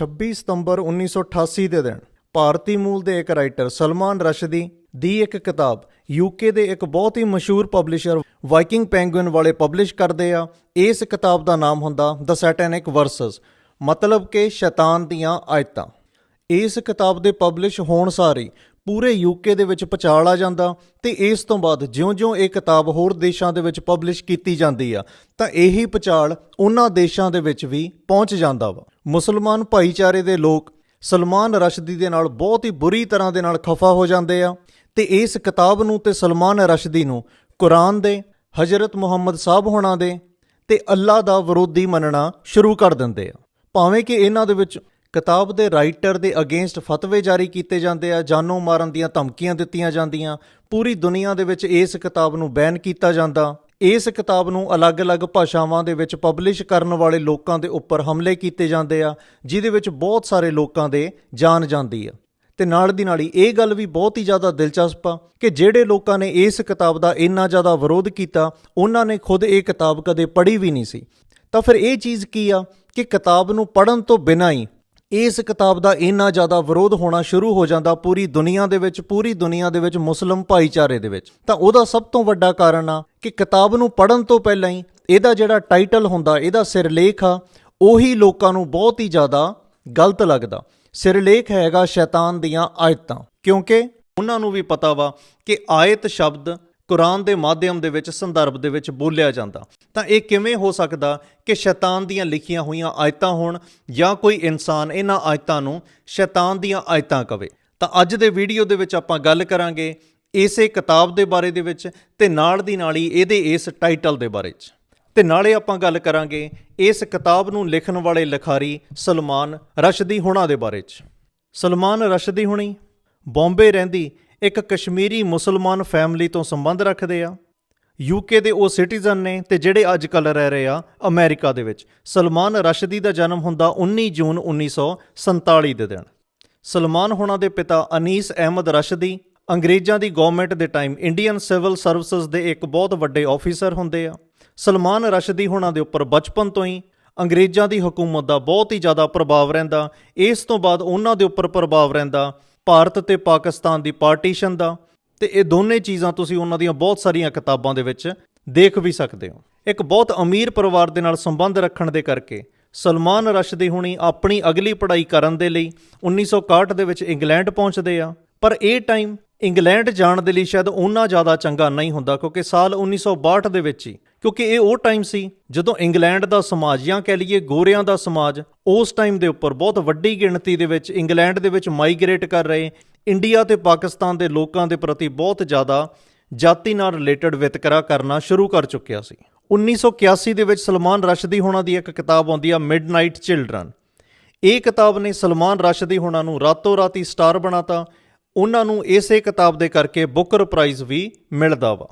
26 ਸਤੰਬਰ 1988 ਦੇ ਦਿਨ ਭਾਰਤੀ ਮੂਲ ਦੇ ਇੱਕ ਰਾਈਟਰ ਸਲਮਾਨ ਰਸ਼ਦੀ ਦੀ ਇੱਕ ਕਿਤਾਬ ਯੂਕੇ ਦੇ ਇੱਕ ਬਹੁਤ ਹੀ ਮਸ਼ਹੂਰ ਪਬਲਿਸ਼ਰ ਵਾਈਕਿੰਗ ਪੈਂਗੁਇਨ ਵਾਲੇ ਪਬਲਿਸ਼ ਕਰਦੇ ਆ। ਇਸ ਕਿਤਾਬ ਦਾ ਨਾਮ ਹੁੰਦਾ ਦ ਸੈਟੈਨਿਕ ਵਰਸਸ ਮਤਲਬ ਕਿ ਸ਼ੈਤਾਨ ਦੀਆਂ ਆਇਤਾਂ। ਇਸ ਕਿਤਾਬ ਦੇ ਪਬਲਿਸ਼ ਹੋਣ ਸਾਰੀ ਪੂਰੇ ਯੂਕੇ ਦੇ ਵਿੱਚ ਪਚਾਲ ਆ ਜਾਂਦਾ ਤੇ ਇਸ ਤੋਂ ਬਾਅਦ ਜਿਉਂ-ਜਿਉਂ ਇਹ ਕਿਤਾਬ ਹੋਰ ਦੇਸ਼ਾਂ ਦੇ ਵਿੱਚ ਪਬਲਿਸ਼ ਕੀਤੀ ਜਾਂਦੀ ਆ, ਤਾਂ ਇਹੀ ਪਚਾਲ ਉਹਨਾਂ ਦੇਸ਼ਾਂ ਦੇ ਵਿੱਚ ਵੀ ਪਹੁੰਚ ਜਾਂਦਾ ਵਾ। ਮੁਸਲਮਾਨ ਭਾਈਚਾਰੇ ਦੇ ਲੋਕ ਸਲਮਾਨ ਰਸ਼ਦੀ ਦੇ ਨਾਲ ਬਹੁਤ ਹੀ ਬੁਰੀ ਤਰ੍ਹਾਂ ਦੇ ਨਾਲ ਖਫਾ ਹੋ ਜਾਂਦੇ ਆ ਤੇ ਇਸ ਕਿਤਾਬ ਨੂੰ ਤੇ ਸਲਮਾਨ ਰਸ਼ਦੀ ਨੂੰ ਕੁਰਾਨ ਦੇ, ਹਜ਼ਰਤ ਮੁਹੰਮਦ ਸਾਹਿਬ ਹੋਣਾ ਦੇ ਤੇ ਅੱਲਾ ਦਾ ਵਿਰੋਧੀ ਮੰਨਣਾ ਸ਼ੁਰੂ ਕਰ ਦਿੰਦੇ ਆ। ਭਾਵੇਂ ਕਿ ਇਹਨਾਂ ਦੇ ਵਿੱਚ ਕਿਤਾਬ ਦੇ ਰਾਈਟਰ ਦੇ ਅਗੇਂਸਟ ਫਤਵੇ ਜਾਰੀ ਕੀਤੇ ਜਾਂਦੇ ਆ, ਜਾਨੋਂ ਮਾਰਨ ਦੀਆਂ ਧਮਕੀਆਂ ਦਿੱਤੀਆਂ ਜਾਂਦੀਆਂ, ਪੂਰੀ ਦੁਨੀਆ ਦੇ ਵਿੱਚ ਇਸ ਕਿਤਾਬ ਨੂੰ ਬੈਨ ਕੀਤਾ ਜਾਂਦਾ। ਇਸ ਕਿਤਾਬ ਨੂੰ ਅਲੱਗ-ਅਲੱਗ ਭਾਸ਼ਾਵਾਂ ਦੇ ਵਿੱਚ ਪਬਲਿਸ਼ ਕਰਨ ਵਾਲੇ ਲੋਕਾਂ ਦੇ ਉੱਪਰ ਹਮਲੇ ਕੀਤੇ ਜਾਂਦੇ ਆ, ਜਿਹਦੇ ਵਿੱਚ ਬਹੁਤ ਸਾਰੇ ਲੋਕਾਂ ਦੇ ਜਾਨ ਜਾਂਦੀ ਆ। ਤੇ ਨਾਲ ਦੀ ਨਾਲ ਹੀ ਇਹ ਗੱਲ ਵੀ ਬਹੁਤ ਹੀ ਜ਼ਿਆਦਾ ਦਿਲਚਸਪ ਆ ਕਿ ਜਿਹੜੇ ਲੋਕਾਂ ਨੇ ਇਸ ਕਿਤਾਬ ਦਾ ਇੰਨਾ ਜ਼ਿਆਦਾ ਵਿਰੋਧ ਕੀਤਾ, ਉਹਨਾਂ ਨੇ ਖੁਦ ਇਹ ਕਿਤਾਬ ਕਦੇ ਪੜ੍ਹੀ ਵੀ ਨਹੀਂ ਸੀ। ਤਾਂ ਫਿਰ ਇਹ ਚੀਜ਼ ਕੀ ਆ ਕਿ ਕਿਤਾਬ ਨੂੰ ਪੜ੍ਹਨ ਤੋਂ ਬਿਨਾਂ ਹੀ ਇਸ ਕਿਤਾਬ ਦਾ ਇੰਨਾ ਜ਼ਿਆਦਾ ਵਿਰੋਧ ਹੋਣਾ ਸ਼ੁਰੂ ਹੋ ਜਾਂਦਾ ਪੂਰੀ ਦੁਨੀਆ ਦੇ ਵਿੱਚ, ਪੂਰੀ ਦੁਨੀਆ ਦੇ ਵਿੱਚ ਮੁਸਲਮ ਭਾਈਚਾਰੇ ਦੇ ਵਿੱਚ। ਤਾਂ ਉਹਦਾ ਸਭ ਤੋਂ ਵੱਡਾ ਕਾਰਨ ਆ ਕਿ ਕਿਤਾਬ ਨੂੰ ਪੜ੍ਹਨ ਤੋਂ ਪਹਿਲਾਂ ਹੀ ਇਹਦਾ ਜਿਹੜਾ ਟਾਈਟਲ ਹੁੰਦਾ, ਇਹਦਾ ਸਿਰਲੇਖ ਆ, ਉਹੀ ਲੋਕਾਂ ਨੂੰ ਬਹੁਤ ਹੀ ਜ਼ਿਆਦਾ ਗਲਤ ਲੱਗਦਾ। ਸਿਰਲੇਖ ਹੈਗਾ ਸ਼ੈਤਾਨ ਦੀਆਂ ਆਇਤਾਂ। ਕਿਉਂਕਿ ਉਹਨਾਂ ਨੂੰ ਵੀ ਪਤਾ ਵਾ ਕਿ ਆਇਤ ਸ਼ਬਦ ਕੁਰਾਨ ਦੇ ਮਾਧਿਅਮ ਦੇ ਵਿੱਚ, ਸੰਦਰਭ ਦੇ ਵਿੱਚ ਬੋਲਿਆ ਜਾਂਦਾ। ਤਾਂ ਇਹ ਕਿਵੇਂ ਹੋ ਸਕਦਾ ਕਿ ਸ਼ੈਤਾਨ ਦੀਆਂ ਲਿਖੀਆਂ ਹੋਈਆਂ ਆਇਤਾਂ ਹੋਣ ਜਾਂ ਕੋਈ ਇਨਸਾਨ ਇਹਨਾਂ ਆਇਤਾਂ ਨੂੰ ਸ਼ੈਤਾਨ ਦੀਆਂ ਆਇਤਾਂ ਕਵੇ? ਤਾਂ ਅੱਜ ਦੇ ਵੀਡੀਓ ਦੇ ਵਿੱਚ ਆਪਾਂ ਗੱਲ ਕਰਾਂਗੇ ਇਸੇ ਕਿਤਾਬ ਦੇ ਬਾਰੇ ਦੇ ਵਿੱਚ ਤੇ ਨਾਲ ਦੀ ਨਾਲ ਹੀ ਇਹਦੇ ਇਸ ਟਾਈਟਲ ਦੇ ਬਾਰੇ 'ਚ। ਤੇ ਨਾਲੇ ਆਪਾਂ ਗੱਲ ਕਰਾਂਗੇ ਇਸ ਕਿਤਾਬ ਨੂੰ ਲਿਖਣ ਵਾਲੇ ਲਿਖਾਰੀ ਸਲਮਾਨ ਰਸ਼ਦੀ ਹੁਣਾ ਦੇ ਬਾਰੇ 'ਚ। ਸਲਮਾਨ ਰਸ਼ਦੀ ਹੁਣੀ, ਬੰਬੇ ਰਹਿੰਦੀ ਇੱਕ ਕਸ਼ਮੀਰੀ ਮੁਸਲਮਾਨ ਫੈਮਿਲੀ ਤੋਂ ਸੰਬੰਧ ਰੱਖਦੇ ਆ। ਯੂਕੇ ਦੇ ਉਹ ਸਿਟੀਜ਼ਨ ਨੇ ਤੇ ਜਿਹੜੇ ਅੱਜ ਕੱਲ ਰਹਿ ਰਹੇ ਆ ਅਮਰੀਕਾ ਦੇ ਵਿੱਚ। ਸਲਮਾਨ ਰਸ਼ਦੀ ਦਾ ਜਨਮ ਹੁੰਦਾ 19 ਜੂਨ 1947 ਦੇ ਦਿਨ। ਸਲਮਾਨ ਹੁਣਾਂ ਦੇ ਪਿਤਾ ਅਨੀਸ ਅਹਿਮਦ ਰਸ਼ਦੀ ਅੰਗਰੇਜ਼ਾਂ ਦੀ ਗਵਰਨਮੈਂਟ ਦੇ ਟਾਈਮ ਇੰਡੀਅਨ ਸਿਵਲ ਸਰਵਿਸਿਜ਼ ਦੇ ਇੱਕ ਬਹੁਤ ਵੱਡੇ ਆਫੀਸਰ ਹੁੰਦੇ ਆ। ਸਲਮਾਨ ਰਸ਼ਦੀ ਹੁਣਾਂ ਦੇ ਉੱਪਰ ਬਚਪਨ ਤੋਂ ਹੀ ਅੰਗਰੇਜ਼ਾਂ ਦੀ ਹਕੂਮਤ ਦਾ ਬਹੁਤ ਹੀ ਜ਼ਿਆਦਾ ਪ੍ਰਭਾਵ ਰਹਿੰਦਾ। ਇਸ ਤੋਂ ਬਾਅਦ ਉਹਨਾਂ ਦੇ ਉੱਪਰ ਪ੍ਰਭਾਵ ਰਹਿੰਦਾ ਭਾਰਤ ਤੇ ਪਾਕਿਸਤਾਨ ਦੀ ਪਾਰਟੀਸ਼ਨ ਦਾ, ਤੇ ਇਹ ਦੋਨੇ ਚੀਜ਼ਾਂ ਤੁਸੀਂ ਉਹਨਾਂ ਦੀਆਂ ਬਹੁਤ ਸਾਰੀਆਂ ਕਿਤਾਬਾਂ ਦੇ ਵਿੱਚ ਦੇਖ ਵੀ ਸਕਦੇ ਹੋ। ਇੱਕ ਬਹੁਤ ਅਮੀਰ ਪਰਿਵਾਰ ਦੇ ਨਾਲ ਸੰਬੰਧ ਰੱਖਣ ਦੇ ਕਰਕੇ ਸਲਮਾਨ ਰਸ਼ਦੀ ਹੁਣੀ ਆਪਣੀ ਅਗਲੀ ਪੜ੍ਹਾਈ ਕਰਨ ਦੇ ਲਈ 1961 ਦੇ ਵਿੱਚ ਇੰਗਲੈਂਡ ਪਹੁੰਚਦੇ ਆ, ਪਰ ਇਹ ਟਾਈਮ ਇੰਗਲੈਂਡ ਜਾਣ ਦੇ ਲਈ ਸ਼ਾਇਦ ਉਹਨਾਂ ਜ਼ਿਆਦਾ ਚੰਗਾ ਨਹੀਂ ਹੁੰਦਾ ਕਿਉਂਕਿ ਸਾਲ 1962 ਦੇ ਵਿੱਚ ਹੀ ਕਿਉਂਕਿ ਇਹ ਉਹ ਟਾਈਮ ਸੀ ਜਦੋਂ ਇੰਗਲੈਂਡ ਦਾ ਸਮਾਜ ਜਾਂ ਕਹਿ ਲਈਏ ਗੋਰਿਆਂ ਦਾ ਸਮਾਜ ਉਸ ਟਾਈਮ ਦੇ ਉੱਪਰ ਬਹੁਤ ਵੱਡੀ ਗਿਣਤੀ ਦੇ ਵਿੱਚ ਇੰਗਲੈਂਡ ਦੇ ਵਿੱਚ ਮਾਈਗ੍ਰੇਟ ਕਰ ਰਹੇ, ਇੰਡੀਆ ਤੇ ਪਾਕਿਸਤਾਨ ਦੇ ਲੋਕਾਂ ਦੇ ਪ੍ਰਤੀ ਬਹੁਤ ਜ਼ਿਆਦਾ ਜਾਤੀ ਨਾਲ ਰਿਲੇਟਡ ਵਿਤਕਰਾ ਕਰਨਾ ਸ਼ੁਰੂ ਕਰ ਚੁੱਕਿਆ ਸੀ। 1981 ਦੇ ਵਿੱਚ ਸਲਮਾਨ ਰਸ਼ਦੀ ਹੋਣਾ ਦੀ ਇੱਕ ਕਿਤਾਬ ਆਉਂਦੀ ਆ ਮਿਡਨਾਈਟ ਚਿਲਡਰਨ ਇਹ ਕਿਤਾਬ ਨੇ ਸਲਮਾਨ ਰਸ਼ਦੀ ਹੋਣਾ ਨੂੰ ਰਾਤੋਂ ਰਾਤੀ ਸਟਾਰ ਬਣਾਤਾ। ਉਹਨਾਂ ਨੂੰ ਇਸੇ ਕਿਤਾਬ ਦੇ ਕਰਕੇ ਬੁਕਰ ਪ੍ਰਾਈਜ਼ ਵੀ ਮਿਲਦਾ ਵਾ।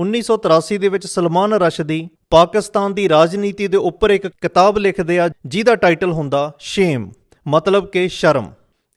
1983 ਦੇ ਵਿੱਚ ਸਲਮਾਨ ਰਸ਼ਦੀ ਪਾਕਿਸਤਾਨ ਦੀ ਰਾਜਨੀਤੀ ਦੇ ਉੱਪਰ ਇੱਕ ਕਿਤਾਬ ਲਿਖਦੇ ਆ, ਜਿਹਦਾ ਟਾਈਟਲ ਹੁੰਦਾ, ਸ਼ੇਮ ਮਤਲਬ ਕਿ ਸ਼ਰਮ।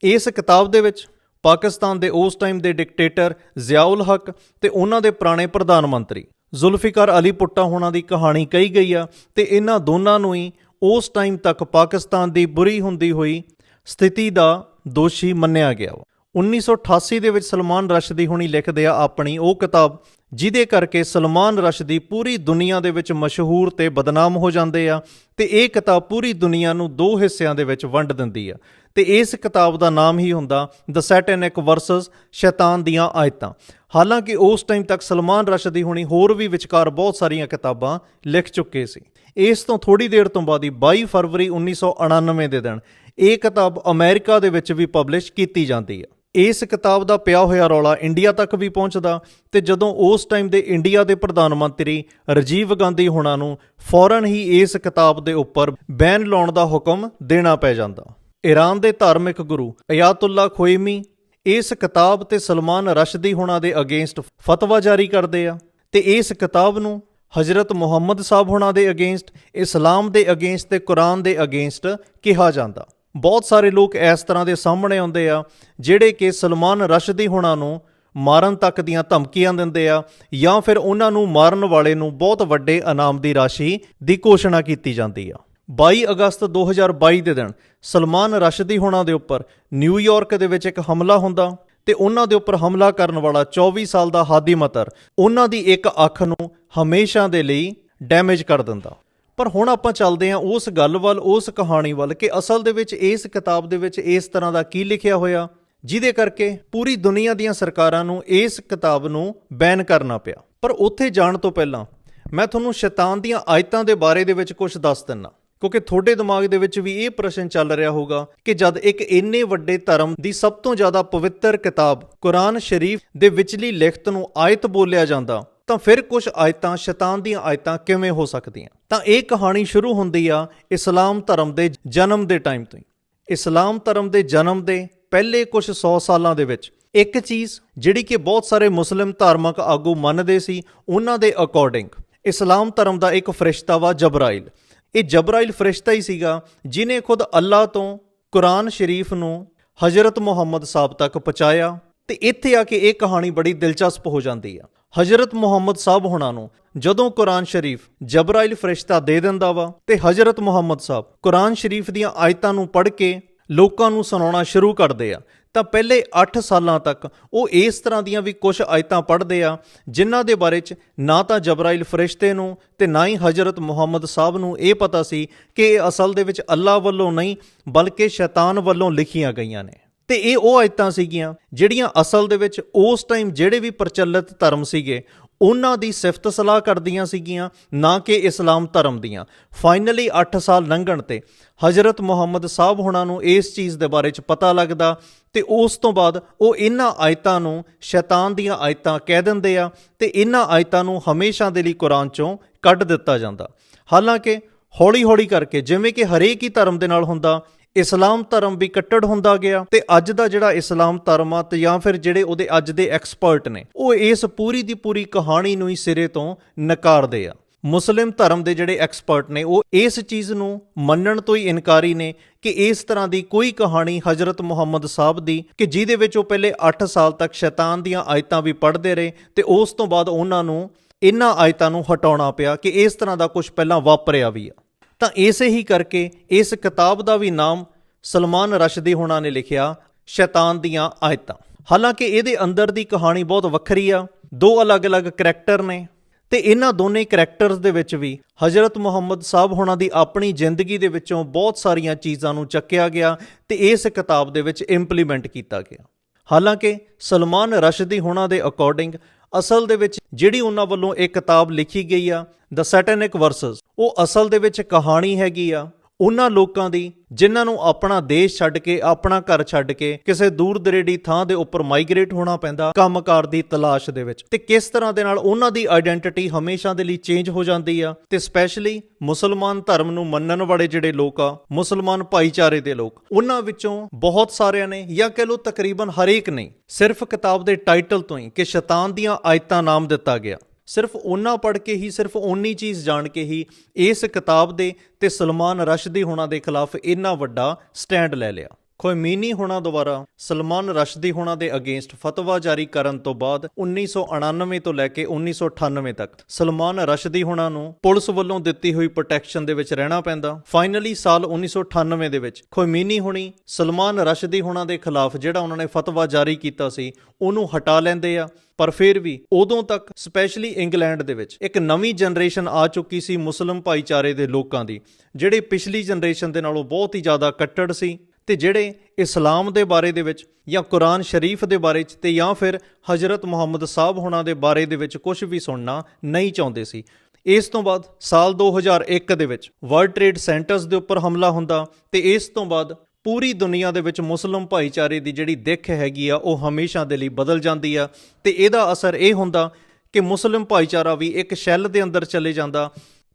ਇਸ ਕਿਤਾਬ ਦੇ ਵਿੱਚ ਪਾਕਿਸਤਾਨ ਦੇ ਉਸ ਟਾਈਮ ਦੇ ਡਿਕਟੇਟਰ ਜ਼ਿਆਉਲ ਹਕ ਤੇ ਉਹਨਾਂ ਦੇ ਪੁਰਾਣੇ ਪ੍ਰਧਾਨ ਮੰਤਰੀ ਜ਼ੁਲਫਿਕਰ ਅਲੀ ਪੁੱਟਾ ਹੋਣਾ ਦੀ ਕਹਾਣੀ ਕਹੀ ਗਈ ਆ ਤੇ ਇਹਨਾਂ ਦੋਨਾਂ ਨੂੰ ਹੀ ਉਸ ਟਾਈਮ ਤੱਕ ਪਾਕਿਸਤਾਨ ਦੀ ਬੁਰੀ ਹੁੰਦੀ ਹੋਈ ਸਥਿਤੀ ਦਾ ਦੋਸ਼ੀ ਮੰਨਿਆ ਗਿਆ ਵਾ। 1988 ਦੇ ਵਿੱਚ ਸਲਮਾਨ ਰਸ਼ਦੀ ਹੁਣੀ ਲਿਖਦੇ ਆ ਆਪਣੀ ਉਹ ਕਿਤਾਬ, ਜਿਹਦੇ ਕਰਕੇ ਸਲਮਾਨ ਰਸ਼ਦੀ ਪੂਰੀ ਦੁਨੀਆ ਦੇ ਵਿੱਚ ਮਸ਼ਹੂਰ ਤੇ ਬਦਨਾਮ ਹੋ ਜਾਂਦੇ ਆ ਤੇ ਇਹ ਕਿਤਾਬ ਪੂਰੀ ਦੁਨੀਆ ਨੂੰ ਦੋ ਹਿੱਸਿਆਂ ਦੇ ਵਿੱਚ ਵੰਡ ਦਿੰਦੀ ਆ। ਤੇ ਇਸ ਕਿਤਾਬ ਦਾ ਨਾਮ ਹੀ ਹੁੰਦਾ ਦ ਸੈਟੈਨਿਕ ਵਰਸਸ ਸ਼ੈਤਾਨ ਦੀਆਂ ਆਇਤਾਂ। ਹਾਲਾਂਕਿ ਉਸ ਟਾਈਮ ਤੱਕ ਸਲਮਾਨ ਰਸ਼ਦੀ ਹੁਣੀ ਹੋਰ ਵੀ ਵਿਚਕਾਰ ਬਹੁਤ ਸਾਰੀਆਂ ਕਿਤਾਬਾਂ ਲਿਖ ਚੁੱਕੇ ਸੀ। ਇਸ ਤੋਂ ਥੋੜੀ ਦੇਰ ਤੋਂ ਬਾਅਦ ਹੀ 22 ਫਰਵਰੀ 1999 ਦੇ ਦਿਨ ਇਹ ਕਿਤਾਬ ਅਮਰੀਕਾ ਦੇ ਵਿੱਚ ਵੀ ਪਬਲਿਸ਼ ਕੀਤੀ ਜਾਂਦੀ ਹੈ ਇਸ ਕਿਤਾਬ ਦਾ ਪਿਆ ਹੋਇਆ ਰੌਲਾ ਇੰਡੀਆ ਤੱਕ ਵੀ ਪਹੁੰਚਦਾ ਤੇ ਜਦੋਂ ਉਸ ਟਾਈਮ ਦੇ ਇੰਡੀਆ ਦੇ ਪ੍ਰਧਾਨ ਮੰਤਰੀ ਰਾਜੀਵ ਗਾਂਧੀ ਹੁਣਾਂ ਨੂੰ ਫੌਰਨ ਹੀ ਇਸ ਕਿਤਾਬ ਦੇ ਉੱਪਰ ਬੈਨ ਲਾਉਣ ਦਾ ਹੁਕਮ ਦੇਣਾ ਪੈ ਜਾਂਦਾ। ਈਰਾਨ ਦੇ ਧਾਰਮਿਕ ਗੁਰੂ ਅਯਾਤੁੱਲਾ ਖੋਇਮੀ ਇਸ ਕਿਤਾਬ ਤੇ ਸਲਮਾਨ ਰਸ਼ਦੀ ਹੁਣਾਂ ਦੇ ਅਗੇਂਸਟ ਫਤਵਾ ਜਾਰੀ ਕਰਦੇ ਆ ਤੇ ਇਸ ਕਿਤਾਬ ਨੂੰ ਹਜ਼ਰਤ ਮੁਹੰਮਦ ਸਾਹਿਬ ਹੁਣਾਂ ਦੇ ਅਗੇਂਸਟ, ਇਸਲਾਮ ਦੇ ਅਗੇਂਸਟ ਤੇ ਕੁਰਾਨ ਦੇ ਅਗੇਂਸਟ ਕਿਹਾ ਜਾਂਦਾ। ਬਹੁਤ ਸਾਰੇ ਲੋਕ ਇਸ ਤਰ੍ਹਾਂ ਦੇ ਸਾਹਮਣੇ ਆਉਂਦੇ ਆ, ਜਿਹੜੇ ਕਿ ਸਲਮਾਨ ਰਸ਼ਦੀ ਹੁਣਾਂ ਨੂੰ ਮਾਰਨ ਤੱਕ ਦੀਆਂ ਧਮਕੀਆਂ ਦਿੰਦੇ ਆ, ਜਾਂ ਫਿਰ ਉਹਨਾਂ ਨੂੰ ਮਾਰਨ ਵਾਲੇ ਨੂੰ ਬਹੁਤ ਵੱਡੇ ਇਨਾਮ ਦੀ ਰਾਸ਼ੀ ਦੀ ਘੋਸ਼ਣਾ ਕੀਤੀ ਜਾਂਦੀ ਆ। 22 ਅਗਸਤ 2022 ਦੇ ਦਿਨ ਸਲਮਾਨ ਰਸ਼ਦੀ ਹੁਣਾਂ ਦੇ ਉੱਪਰ ਨਿਊਯਾਰਕ ਦੇ ਵਿੱਚ ਇੱਕ ਹਮਲਾ ਹੁੰਦਾ ਤੇ ਉਹਨਾਂ ਦੇ ਉੱਪਰ ਹਮਲਾ ਕਰਨ ਵਾਲਾ 24 ਸਾਲ ਦਾ ਹਾਦੀ ਮਤਰ ਉਹਨਾਂ ਦੀ ਇੱਕ ਅੱਖ ਨੂੰ ਹਮੇਸ਼ਾ ਦੇ ਲਈ ਡੈਮੇਜ ਕਰ ਦਿੰਦਾ। ਪਰ ਹੁਣ ਆਪਾਂ ਚੱਲਦੇ ਹਾਂ ਉਸ ਗੱਲ ਵੱਲ, ਉਸ ਕਹਾਣੀ ਵੱਲ ਕਿ ਅਸਲ ਦੇ ਵਿੱਚ ਇਸ ਕਿਤਾਬ ਦੇ ਵਿੱਚ ਇਸ ਤਰ੍ਹਾਂ ਦਾ ਕੀ ਲਿਖਿਆ ਹੋਇਆ, ਜਿਹਦੇ ਕਰਕੇ ਪੂਰੀ ਦੁਨੀਆ ਦੀਆਂ ਸਰਕਾਰਾਂ ਨੂੰ ਇਸ ਕਿਤਾਬ ਨੂੰ ਬੈਨ ਕਰਨਾ ਪਿਆ। ਪਰ ਉੱਥੇ ਜਾਣ ਤੋਂ ਪਹਿਲਾਂ ਮੈਂ ਤੁਹਾਨੂੰ ਸ਼ੈਤਾਨ ਦੀਆਂ ਆਇਤਾਂ ਦੇ ਬਾਰੇ ਦੇ ਵਿੱਚ ਕੁਝ ਦੱਸ ਦਿੰਨਾ ਕਿਉਂਕਿ ਤੁਹਾਡੇ ਦਿਮਾਗ ਦੇ ਵਿੱਚ ਵੀ ਇਹ ਪ੍ਰਸ਼ਨ ਚੱਲ ਰਿਹਾ ਹੋਗਾ ਕਿ ਜਦ ਇੱਕ ਇੰਨੇ ਵੱਡੇ ਧਰਮ ਦੀ ਸਭ ਤੋਂ ਜ਼ਿਆਦਾ ਪਵਿੱਤਰ ਕਿਤਾਬ ਕੁਰਾਨ ਸ਼ਰੀਫ ਦੇ ਵਿਚਲੀ ਲਿਖਤ ਨੂੰ ਆਇਤ ਬੋਲਿਆ ਜਾਂਦਾ ਤਾਂ ਫਿਰ ਕੁਝ ਆਇਤਾਂ, ਸ਼ੈਤਾਨ ਦੀਆਂ ਆਇਤਾਂ ਕਿਵੇਂ ਹੋ ਸਕਦੀਆਂ? ਤਾਂ ਇਹ ਕਹਾਣੀ ਸ਼ੁਰੂ ਹੁੰਦੀ ਆ ਇਸਲਾਮ ਧਰਮ ਦੇ ਜਨਮ ਦੇ ਟਾਈਮ ਤੋਂ ਹੀ। ਇਸਲਾਮ ਧਰਮ ਦੇ ਜਨਮ ਦੇ ਪਹਿਲੇ ਕੁਝ 100 ਸਾਲਾਂ ਦੇ ਵਿੱਚ ਇੱਕ ਚੀਜ਼ ਜਿਹੜੀ ਕਿ ਬਹੁਤ ਸਾਰੇ ਮੁਸਲਿਮ ਧਾਰਮਿਕ ਆਗੂ ਮੰਨਦੇ ਸੀ, ਉਹਨਾਂ ਦੇ ਅਕੋਰਡਿੰਗ ਇਸਲਾਮ ਧਰਮ ਦਾ ਇੱਕ ਫਰਿਸ਼ਤਾ ਵਾ ਜਬਰਾਇਲ। ਇਹ ਜਬਰਾਇਲ ਫਰਿਸ਼ਤਾ ਹੀ ਸੀਗਾ ਜਿਨੇ ਖੁਦ ਅੱਲਾਹ ਤੋਂ ਕੁਰਾਨ ਸ਼ਰੀਫ ਨੂੰ ਹਜ਼ਰਤ ਮੁਹੰਮਦ ਸਾਹਿਬ ਤੱਕ ਪਹੁੰਚਾਇਆ ਤੇ ਇੱਥੇ ਆ ਕੇ ਇਹ ਕਹਾਣੀ ਬੜੀ ਦਿਲਚਸਪ ਹੋ ਜਾਂਦੀ ਆ। ਹਜ਼ਰਤ ਮੁਹੰਮਦ ਸਾਹਿਬ ਹੁਣਾਂ ਨੂੰ ਜਦੋਂ ਕੁਰਾਨ ਸ਼ਰੀਫ ਜਬਰਾਇਲ ਫਰਿਸ਼ਤਾ ਦੇ ਦਿੰਦਾ ਵਾ ਤੇ ਹਜ਼ਰਤ ਮੁਹੰਮਦ ਸਾਹਿਬ ਕੁਰਾਨ ਸ਼ਰੀਫ ਦੀਆਂ ਆਇਤਾਂ ਨੂੰ ਪੜ੍ਹ ਕੇ ਲੋਕਾਂ ਨੂੰ ਸੁਣਾਉਣਾ ਸ਼ੁਰੂ ਕਰਦੇ ਆ, ਤਾਂ ਪਹਿਲੇ 8 ਸਾਲਾਂ ਤੱਕ ਉਹ ਇਸ ਤਰ੍ਹਾਂ ਦੀਆਂ ਵੀ ਕੁਝ ਆਇਤਾਂ ਪੜ੍ਹਦੇ ਆ, ਜਿਨ੍ਹਾਂ ਦੇ ਬਾਰੇ 'ਚ ਨਾ ਤਾਂ ਜਬਰਾਇਲ ਫਰਿਸ਼ਤੇ ਨੂੰ ਤੇ ਨਾ ਹੀ ਹਜ਼ਰਤ ਮੁਹੰਮਦ ਸਾਹਿਬ ਨੂੰ ਇਹ ਪਤਾ ਸੀ ਕਿ ਇਹ ਅਸਲ ਦੇ ਵਿੱਚ ਅੱਲਾਹ ਵੱਲੋਂ ਨਹੀਂ, ਬਲਕਿ ਸ਼ੈਤਾਨ ਵੱਲੋਂ ਲਿਖੀਆਂ ਗਈਆਂ ਨੇ। ਤੇ ਇਹ ਉਹ ਆਇਤਾਂ ਸੀਗੀਆਂ ਜਿਹੜੀਆਂ ਅਸਲ ਦੇ ਵਿੱਚ ਉਸ ਟਾਈਮ ਜਿਹੜੇ ਵੀ ਪ੍ਰਚਲਿਤ ਧਰਮ ਸੀਗੇ, ਉਹਨਾਂ ਦੀ ਸਿਫਤ ਸਲਾਹ ਕਰਦੀਆਂ ਸੀਗੀਆਂ, ਨਾ ਕਿ ਇਸਲਾਮ ਧਰਮ ਦੀਆਂ। ਫਾਈਨਲੀ 8 ਸਾਲ ਲੰਘਣ ਤੇ ਹਜ਼ਰਤ ਮੁਹੰਮਦ ਸਾਹਿਬ ਹੁਣਾਂ ਨੂੰ ਇਸ ਚੀਜ਼ ਦੇ ਬਾਰੇ ਚ ਪਤਾ ਲੱਗਦਾ ਤੇ ਉਸ ਤੋਂ ਬਾਅਦ ਉਹ ਇਹਨਾਂ ਆਇਤਾਂ ਨੂੰ ਸ਼ੈਤਾਨ ਦੀਆਂ ਆਇਤਾਂ ਕਹਿ ਦਿੰਦੇ ਆ ਤੇ ਇਹਨਾਂ ਆਇਤਾਂ ਨੂੰ ਹਮੇਸ਼ਾ ਦੇ ਲਈ ਕੁਰਾਨ ਚੋਂ ਕੱਢ ਦਿੱਤਾ ਜਾਂਦਾ। ਹਾਲਾਂਕਿ ਹੌਲੀ-ਹੌਲੀ ਕਰਕੇ ਜਿਵੇਂ ਕਿ ਹਰੇਕ ਹੀ ਧਰਮ ਦੇ ਨਾਲ ਹੁੰਦਾ ਇਸਲਾਮ ਧਰਮ ਵੀ ਕੱਟੜ ਹੁੰਦਾ ਗਿਆ ਤੇ ਅੱਜ ਦਾ ਜਿਹੜਾ ਇਸਲਾਮ ਧਰਮ ਆ ਤੇ ਜਾਂ ਫਿਰ ਜਿਹੜੇ ਉਹਦੇ ਅੱਜ ਦੇ ਐਕਸਪਰਟ ਨੇ, ਉਹ ਇਸ ਪੂਰੀ ਦੀ ਪੂਰੀ ਕਹਾਣੀ ਨੂੰ ਹੀ ਸਿਰੇ ਤੋਂ ਨਕਾਰਦੇ ਆ। ਮੁਸਲਿਮ ਧਰਮ ਦੇ ਜਿਹੜੇ ਐਕਸਪਰਟ ਨੇ, ਉਹ ਇਸ ਚੀਜ਼ ਨੂੰ ਮੰਨਣ ਤੋਂ ਹੀ ਇਨਕਾਰੀ ਨੇ ਕਿ ਇਸ ਤਰ੍ਹਾਂ ਦੀ ਕੋਈ ਕਹਾਣੀ ਹਜ਼ਰਤ ਮੁਹੰਮਦ ਸਾਹਿਬ ਦੀ ਕਿ ਜਿਹਦੇ ਵਿੱਚ ਉਹ ਪਹਿਲੇ 8 ਸਾਲ ਤੱਕ ਸ਼ੈਤਾਨ ਦੀਆਂ ਆਇਤਾਂ ਵੀ ਪੜ੍ਹਦੇ ਰਹੇ ਤੇ ਉਸ ਤੋਂ ਬਾਅਦ ਉਹਨਾਂ ਨੂੰ ਇਹਨਾਂ ਆਇਤਾਂ ਨੂੰ ਹਟਾਉਣਾ ਪਿਆ ਕਿ ਇਸ ਤਰ੍ਹਾਂ ਦਾ ਕੁਝ ਪਹਿਲਾਂ ਵਾਪਰਿਆ ਵੀ ਆ। ਤਾਂ ਇਸੇ ਹੀ ਕਰਕੇ ਇਸ ਕਿਤਾਬ ਦਾ ਵੀ ਨਾਮ ਸਲਮਾਨ ਰਸ਼ਦੀ ਹੋਣਾ ਨੇ ਲਿਖਿਆ, ਸ਼ੈਤਾਨ ਦੀਆਂ ਆਇਤਾਂ। ਹਾਲਾਂਕਿ ਇਹਦੇ ਅੰਦਰ ਦੀ ਕਹਾਣੀ ਬਹੁਤ ਵੱਖਰੀ ਆ, ਦੋ ਅਲੱਗ-ਅਲੱਗ ਕਰੈਕਟਰ ਨੇ ਤੇ ਇਹਨਾਂ ਦੋਨੇ ਕਰੈਕਟਰਸ ਦੇ ਵਿੱਚ ਵੀ ਹਜ਼ਰਤ ਮੁਹੰਮਦ ਸਾਹਿਬ ਹੋਣਾ ਦੀ ਆਪਣੀ ਜ਼ਿੰਦਗੀ ਦੇ ਵਿੱਚੋਂ ਬਹੁਤ ਸਾਰੀਆਂ ਚੀਜ਼ਾਂ ਨੂੰ ਚੱਕਿਆ ਗਿਆ ਤੇ ਇਸ ਕਿਤਾਬ ਦੇ ਵਿੱਚ ਇੰਪਲੀਮੈਂਟ ਕੀਤਾ ਗਿਆ। ਹਾਲਾਂਕਿ ਸਲਮਾਨ ਰਸ਼ਦੀ ਹੋਣਾ ਦੇ ਅਕੋਰਡਿੰਗ ਅਸਲ ਦੇ ਵਿੱਚ ਜਿਹੜੀ ਉਹਨਾਂ ਵੱਲੋਂ ਇਹ ਕਿਤਾਬ ਲਿਖੀ ਗਈ ਆ ਦ ਸੈਟੈਨਿਕ ਵਰਸਸ ਉਹ ਅਸਲ ਦੇ ਵਿੱਚ ਕਹਾਣੀ ਹੈਗੀ ਆ। ਉਹਨਾਂ ਲੋਕਾਂ ਦੀ ਜਿਨ੍ਹਾਂ ਨੂੰ ਆਪਣਾ ਦੇਸ਼ ਛੱਡ ਕੇ, ਆਪਣਾ ਘਰ ਛੱਡ ਕੇ ਕਿਸੇ ਦੂਰ ਦਰੇਡੀ ਥਾਂ ਦੇ ਉੱਪਰ ਮਾਈਗ੍ਰੇਟ ਹੋਣਾ ਪੈਂਦਾ, ਕੰਮਕਾਰ ਦੀ ਤਲਾਸ਼ ਦੇ ਵਿੱਚ। ਤੇ ਕਿਸ ਤਰ੍ਹਾਂ ਦੇ ਨਾਲ ਉਹਨਾਂ ਦੀ ਆਇਡੈਂਟੀਟੀ ਹਮੇਸ਼ਾ ਦੇ ਲਈ ਚੇਂਜ ਹੋ ਜਾਂਦੀ ਆ? ਤੇ ਸਪੈਸ਼ਲੀ ਮੁਸਲਮਾਨ ਧਰਮ ਨੂੰ ਮੰਨਣ ਵਾਲੇ ਜਿਹੜੇ ਲੋਕ ਆ, ਮੁਸਲਮਾਨ ਭਾਈਚਾਰੇ ਦੇ ਲੋਕ, ਉਹਨਾਂ ਵਿੱਚੋਂ ਬਹੁਤ ਸਾਰਿਆਂ ਨੇ ਜਾਂ ਕਹਿ ਲਓ ਤਕਰੀਬਨ ਹਰੇਕ ਨੇ ਸਿਰਫ ਕਿਤਾਬ ਦੇ ਟਾਈਟਲ ਤੋਂ ਹੀ ਕਿ ਸ਼ੈਤਾਨ ਦੀਆਂ ਆਇਤਾਂ ਨਾਮ ਦਿੱਤਾ ਗਿਆ। ਸਿਰਫ ਉਹਨਾਂ ਪੜ੍ਹ ਕੇ ਹੀ, ਸਿਰਫ ਓਨੀ ਚੀਜ਼ ਜਾਣ ਕੇ ਹੀ ਇਸ ਕਿਤਾਬ ਦੇ ਤੇ ਸਲਮਾਨ ਰਸ਼ਦੀ ਹੋਣਾ ਦੇ ਖਿਲਾਫ ਇੰਨਾ ਵੱਡਾ ਸਟੈਂਡ ਲੈ ਲਿਆ। ਖੋਇਮੀਨੀ ਹੋਣਾ ਦੁਆਰਾ ਸਲਮਾਨ ਰਸ਼ਦੀ ਹੋਣਾ ਦੇ ਅਗੇਂਸਟ ਫਤਵਾ ਜਾਰੀ ਕਰਨ ਤੋਂ ਬਾਅਦ 1999 ਤੋਂ ਲੈ ਕੇ 1998 ਤੱਕ ਸਲਮਾਨ ਰਸ਼ਦੀ ਹੋਣਾ ਨੂੰ ਪੁਲਿਸ ਵੱਲੋਂ ਦਿੱਤੀ ਹੋਈ ਪ੍ਰੋਟੈਕਸ਼ਨ ਦੇ ਵਿੱਚ ਰਹਿਣਾ ਪੈਂਦਾ। ਫਾਈਨਲੀ ਸਾਲ 1998 ਦੇ ਵਿੱਚ ਖੋਇਮੀਨੀ ਹੋਣੀ ਸਲਮਾਨ ਰਸ਼ਦੀ ਹੋਣਾ ਦੇ ਖਿਲਾਫ ਜਿਹੜਾ ਉਹਨਾਂ ਨੇ ਫਤਵਾ ਜਾਰੀ ਕੀਤਾ ਸੀ, ਉਹਨੂੰ ਹਟਾ ਲੈਂਦੇ ਆ। ਪਰ ਫਿਰ ਵੀ ਉਦੋਂ ਤੱਕ ਸਪੈਸ਼ਲੀ ਇੰਗਲੈਂਡ ਦੇ ਵਿੱਚ ਇੱਕ ਨਵੀਂ ਜਨਰੇਸ਼ਨ ਆ ਚੁੱਕੀ ਸੀ ਮੁਸਲਮ ਭਾਈਚਾਰੇ ਦੇ ਲੋਕਾਂ ਦੀ, ਜਿਹੜੇ ਪਿਛਲੀ ਜਨਰੇਸ਼ਨ ਦੇ ਨਾਲੋਂ ਬਹੁਤ ਹੀ ਜ਼ਿਆਦਾ ਕੱਟੜ ਸੀ। ਤੇ ਜਿਹੜੇ ਇਸਲਾਮ ਦੇ ਬਾਰੇ ਦੇ ਵਿੱਚ ਜਾਂ ਕੁਰਾਨ ਸ਼ਰੀਫ ਦੇ ਬਾਰੇ ਚ ਤੇ ਜਾਂ ਫਿਰ ਹਜ਼ਰਤ ਮੁਹੰਮਦ ਸਾਹਿਬ ਹੋਣਾ ਦੇ ਬਾਰੇ ਦੇ ਵਿੱਚ ਕੁਝ ਵੀ ਸੁਣਨਾ ਨਹੀਂ ਚਾਹੁੰਦੇ ਸੀ। ਇਸ ਤੋਂ ਬਾਅਦ ਸਾਲ 2001 ਦੇ ਵਿੱਚ ਵਰਲਡ ਟ੍ਰੇਡ ਸੈਂਟਰਸ ਦੇ ਉੱਪਰ ਹਮਲਾ ਹੁੰਦਾ ਤੇ ਇਸ ਤੋਂ ਬਾਅਦ ਪੂਰੀ ਦੁਨੀਆ ਦੇ ਵਿੱਚ ਮੁਸਲਮ ਭਾਈਚਾਰੇ ਦੀ ਜਿਹੜੀ ਦਿੱਖ ਹੈਗੀ ਆ, ਉਹ ਹਮੇਸ਼ਾ ਦੇ ਲਈ ਬਦਲ ਜਾਂਦੀ ਆ ਤੇ ਇਹਦਾ ਅਸਰ ਇਹ ਹੁੰਦਾ ਕਿ ਮੁਸਲਮ ਭਾਈਚਾਰਾ ਵੀ ਇੱਕ ਸ਼ੈੱਲ ਦੇ ਅੰਦਰ ਚਲੇ ਜਾਂਦਾ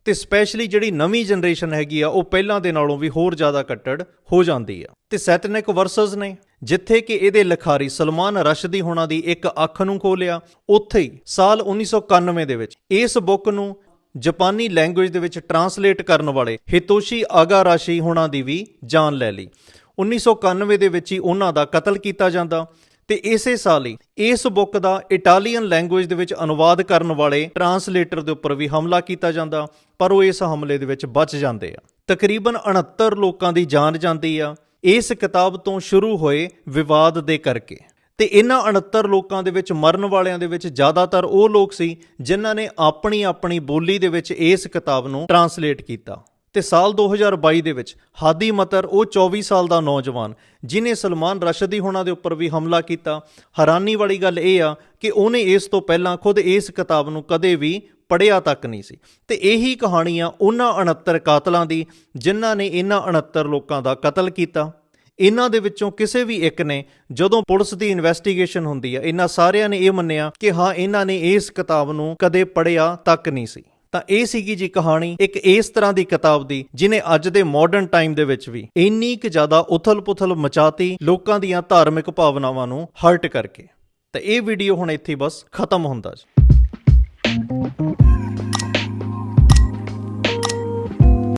ਤੇ ਸਪੈਸ਼ਲੀ ਜਿਹੜੀ ਨਵੀਂ ਜਨਰੇਸ਼ਨ ਹੈਗੀ ਆ, ਉਹ ਪਹਿਲਾਂ ਦੇ ਨਾਲੋਂ ਵੀ ਹੋਰ ਜ਼ਿਆਦਾ ਕੱਟੜ ਹੋ ਜਾਂਦੀ ਆ। ਤੇ ਸੈਤਨਿਕ ਵਰਸਸ ਨੇ, ਜਿੱਥੇ ਕਿ ਇਹਦੇ ਲਿਖਾਰੀ ਸਲਮਾਨ ਰਸ਼ਦੀ ਹੋਣਾ ਦੀ ਇੱਕ ਅੱਖ ਨੂੰ ਖੋਲਿਆ, ਉੱਥੇ ਹੀ ਸਾਲ 1991 ਦੇ ਵਿੱਚ ਇਸ ਬੁੱਕ ਨੂੰ ਜਾਪਾਨੀ ਲੈਂਗੁਏਜ ਦੇ ਵਿੱਚ ਟਰਾਂਸਲੇਟ ਕਰਨ ਵਾਲੇ ਹਿਤੋਸ਼ੀ ਆਗਾਰਾਸ਼ੀ ਹੋਣਾ ਦੀ ਵੀ ਜਾਨ ਲੈ ਲਈ। 1991 ਦੇ ਵਿੱਚ ਹੀ ਉਹਨਾਂ ਦਾ ਕਤਲ ਕੀਤਾ ਜਾਂਦਾ ਤੇ ਇਸੇ ਸਾਲ ਹੀ ਇਸ ਬੁੱਕ ਦਾ ਇਟਾਲੀਅਨ ਲੈਂਗੁਏਜ ਦੇ ਵਿੱਚ ਅਨੁਵਾਦ ਕਰਨ ਵਾਲੇ ਟਰਾਂਸਲੇਟਰ ਦੇ ਉੱਪਰ ਵੀ ਹਮਲਾ ਕੀਤਾ ਜਾਂਦਾ, ਪਰ ਉਹ ਇਸ ਹਮਲੇ ਦੇ ਵਿੱਚ ਬਚ ਜਾਂਦੇ ਆ। ਤਕਰੀਬਨ 69 ਲੋਕਾਂ ਦੀ ਜਾਨ ਜਾਂਦੀ ਆ। ਇਸ ਕਿਤਾਬ ਤੋਂ ਸ਼ੁਰੂ ਹੋਏ ਵਿਵਾਦ ਦੇ ਕਰਕੇ। ਤੇ ਇਹਨਾਂ 69 ਲੋਕਾਂ ਦੇ ਵਿੱਚ ਮਰਨ ਵਾਲਿਆਂ ਦੇ ਵਿੱਚ ਜ਼ਿਆਦਾਤਰ ਉਹ ਲੋਕ ਸੀ ਜਿਨ੍ਹਾਂ ਨੇ ਆਪਣੀ ਆਪਣੀ ਬੋਲੀ ਦੇ ਵਿੱਚ ਇਸ ਕਿਤਾਬ ਨੂੰ ਟਰਾਂਸਲੇਟ ਕੀਤਾ। ਤੇ ਸਾਲ 2022 ਦੇ ਵਿੱਚ ਹਾਦੀ ਮਤਰ, ਉਹ 24 ਸਾਲ ਦਾ ਨੌਜਵਾਨ, ਜਿਨੇ ਸਲਮਾਨ ਰਸ਼ਦੀ ਹੋਣਾ ਦੇ ਉੱਪਰ ਵੀ ਹਮਲਾ ਕੀਤਾ। ਹੈਰਾਨੀ ਵਾਲੀ ਗੱਲ ਇਹ ਆ ਕਿ ਉਹਨੇ ਇਸ ਤੋਂ ਪਹਿਲਾਂ ਖੁਦ ਇਸ ਕਿਤਾਬ ਨੂੰ ਕਦੇ ਵੀ ਪੜਿਆ ਤੱਕ ਨਹੀਂ ਸੀ। ਤੇ ਇਹੀ ਕਹਾਣੀ ਆ ਉਹਨਾਂ 69 ਕਾਤਲਾਂ ਦੀ, ਜਿਨ੍ਹਾਂ ਨੇ ਇਹਨਾਂ 69 ਲੋਕਾਂ ਦਾ ਕਤਲ ਕੀਤਾ। ਇਹਨਾਂ ਦੇ ਵਿੱਚੋਂ ਕਿਸੇ ਵੀ ਇੱਕ ਨੇ, ਜਦੋਂ ਪੁਲਿਸ ਦੀ ਇਨਵੈਸਟੀਗੇਸ਼ਨ ਹੁੰਦੀ ਆ, ਇਹਨਾਂ ਸਾਰਿਆਂ ਨੇ ਇਹ ਮੰਨਿਆ ਕਿ ਹਾਂ, ਇਹਨਾਂ ਨੇ ਇਸ ਕਿਤਾਬ ਨੂੰ ਕਦੇ ਪੜਿਆ ਤੱਕ ਨਹੀਂ ਸੀ। ਤਾਂ ਇਹ ਸੀਗੀ ਜੀ ਕਹਾਣੀ ਇੱਕ ਇਸ ਤਰ੍ਹਾਂ ਦੀ ਕਿਤਾਬ ਦੀ, ਜਿਨੇ ਅੱਜ ਦੇ ਮਾਡਰਨ ਟਾਈਮ ਦੇ ਵਿੱਚ ਵੀ ਇੰਨੀ ਕੁ ਜ਼ਿਆਦਾ ਉਥਲ-ਪੁਥਲ ਮਚਾਤੀ ਲੋਕਾਂ ਦੀਆਂ ਧਾਰਮਿਕ ਭਾਵਨਾਵਾਂ ਨੂੰ ਹਰਟ ਕਰਕੇ। ਤਾਂ ਇਹ ਵੀਡੀਓ ਹੁਣ ਇੱਥੇ ਬਸ ਖਤਮ ਹੁੰਦਾ ਜੀ।